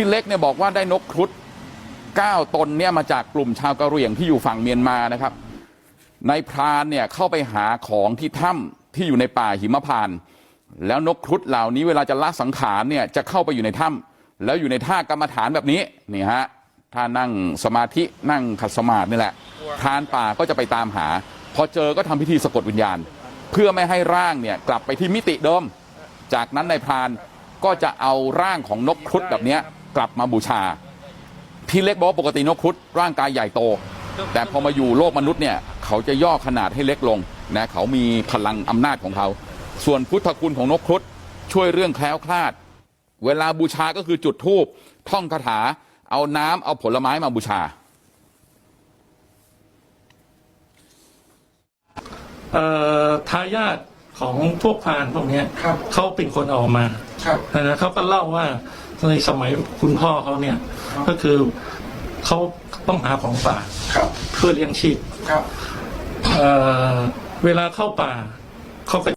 พี่เล็กเนี่ยบอกว่าได้นกครุฑ9ตนเนี่ยมาจากกลุ่มชาวกะเหรี่ยงที่อยู่ฝั่งเมียนมานะครับนายพรานเนี่ยเข้าไปหาของที่ถ้ำที่อยู่ในป่าหิมพานต์แล้วนกครุฑเหล่านี้เวลาจะละสังขารเนี่ยจะเข้าไปอยู่ในถ้ำแล้วอยู่ในท่ากรรมฐานแบบนี้นี่ฮะท่านั่งสมาธินั่งขัดสมาธินี่แหละพรานป่าก็จะไปตามหา พอเจอก็ทำพิธีสะกดวิญญาณ เพื่อไม่ให้ร่างเนี่ยกลับไปที่มิติเดิม จากนั้นนายพรานก็จะเอาร่างของนกครุฑแบบเนี้ย กลับมาบูชา พี่เล็กบอกว่าปกตินกครุฑร่างกายใหญ่โต แต่พอมาอยู่โลกมนุษย์เนี่ย เขาจะย่อขนาดให้เล็กลงนะเขามีพลังอำนาจของเขา ส่วนพุทธคุณของนกครุฑช่วยเรื่องแคล้วคลาด เวลาบูชาก็คือจุดธูปท่องคาถา เอาน้ำเอาผลไม้มาบูชาเอ่อทายาทของพวกพรานพวกเนี้ยครับเขาเป็นคนเออกมาครับนะเขาก็เล่าว่า ในสมัยคุณพ่อเขาเนี่ย ก็คือเขาต้องหาของป่าครับเพื่อเลี้ยงชีพครับเอ่อเวลาเข้าป่าเขาก็